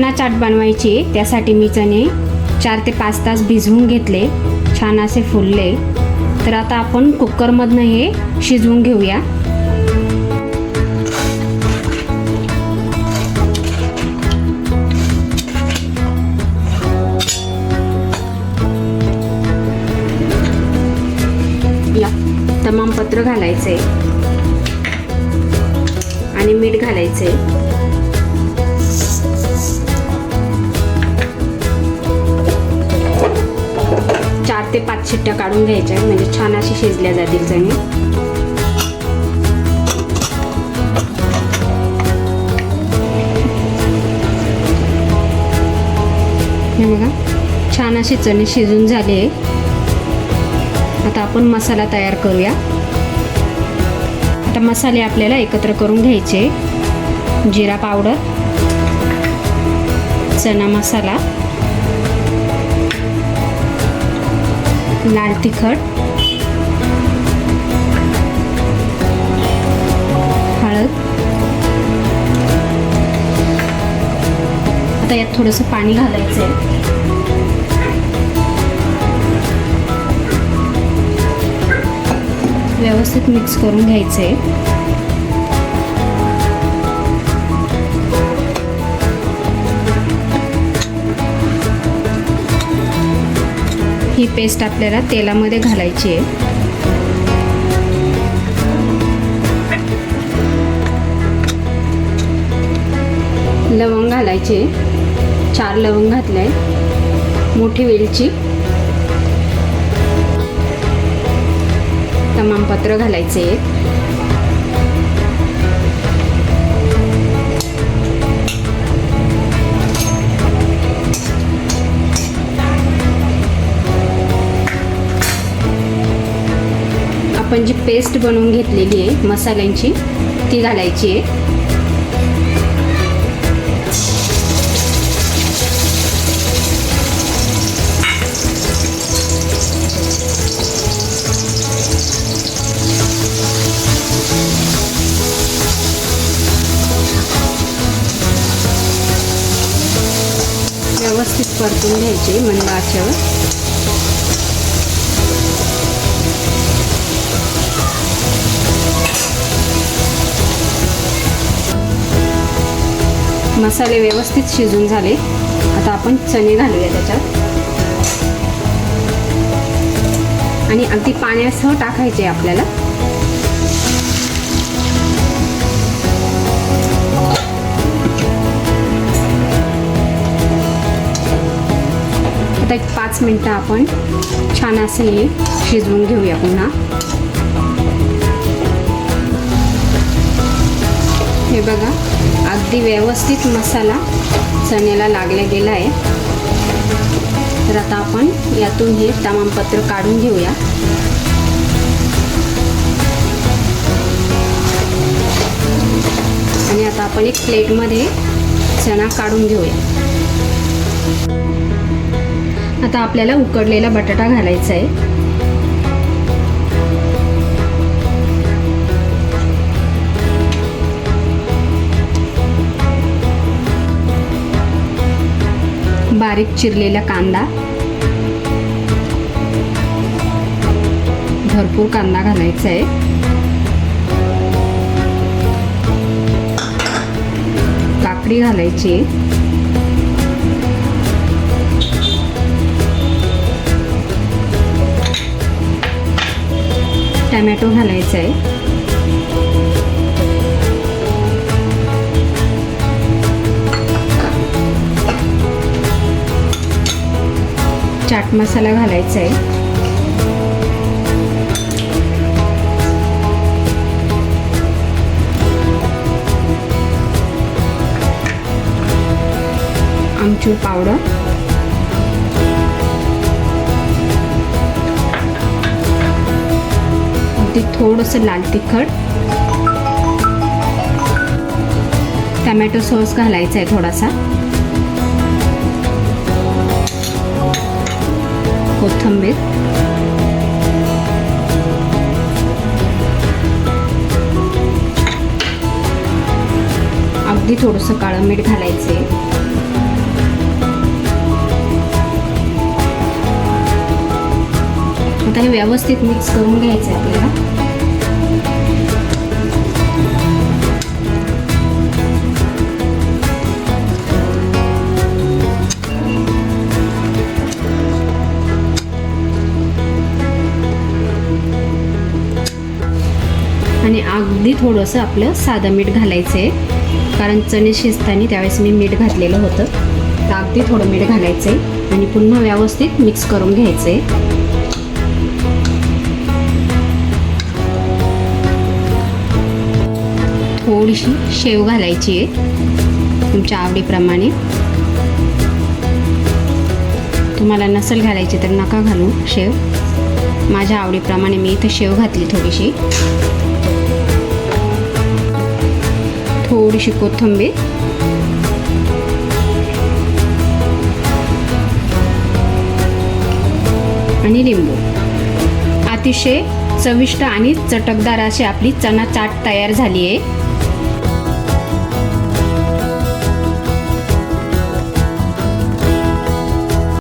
चणा चाट बनवायची. त्यासाठी मी चणे चार ते पाच तास भिजवून घेतले. छान असे फुलले. तर आता आपण कुकरमधनं हे शिजवून घेऊया. या तमामपत्र घालायचे. आणि मीठ घालायचे. ते पाच शिट्ट्या काढून घ्यायच्या म्हणजे छान अशी शिजल्या जातील चणे हे बघा छान अशी चणे शिजून झाले आता आपण मसाला तयार करूया. आता मसाले आपल्याला एकत्र करून घ्यायचे जिरा पावडर चना मसाला लाल तिखट हळद. आता यात थोडंसं पाणी घालायचं आहे व्यवस्थित मिक्स करून घ्यायचं आहे ही पेस्ट आपल्याला तेलामध्ये घालायची आहे. लवंग घालायचे चार लवंग घातले मोठी वेलची. तमामपत्र घालायचे आपण जी पेस्ट बनवून घेतलेली आहे मसाल्यांची ती घालायची आहे. व्यवस्थित परतून घ्यायचे मंद आचेवर मसाले व्यवस्थित शिजून झाले. आता आपण चणे घालूया त्याच्यात. आणि अगदी पाण्यासह टाकायचे आपल्याला. आता एक पाच मिनटं आपण छान असे हे शिजवून घेऊया पुन्हा. हे बघा. अगदी व्यवस्थित मसाला चण्याला लागला गेला आहे. तर आता आपण यातून हे तमामपत्र काढून घेऊया. आणि आता आपण एक प्लेटमध्ये चणा काढून घेऊया. आता आपल्याला उकडलेला बटाटा घालायचा आहे. बारीक चिरलेला कांदा. भरपूर कांदा घालायचा आहे. काकडी घालायची टमॅटो घालायचा आहे. चाट मसाला घालायचा आहे. आमचूर पावडर. अगदी थोडंसं लाल तिखट. टमॅटो सॉस घालायचा आहे थोडासा. कोथिंबीर. अगदी थोडंसं काळं मीठ घालायचे. आता हे व्यवस्थित मिक्स करून घ्यायचं आपल्याला. अगदी थोडंसं आपलं साधं मीठ घालायचं आहे कारण चणे शिजताना त्यावेळेस मी मीठ घातलेलं होतं. तर अगदी थोडं मीठ घालायचं आहे आणि पुन्हा व्यवस्थित मिक्स करून घ्यायचं आहे थोडीशी शेव घालायची आहे तुमच्या आवडीप्रमाणे. तुम्हाला नसेल घालायची तर नका घालू शेव. माझ्या आवडीप्रमाणे मी इथं शेव घातली थोडीशी. थोडीशी कोथिंबीर. आणि लिंबू. अतिशय चविष्ट आणि चटकदार अशी आपली चणा चाट तयार झाली आहे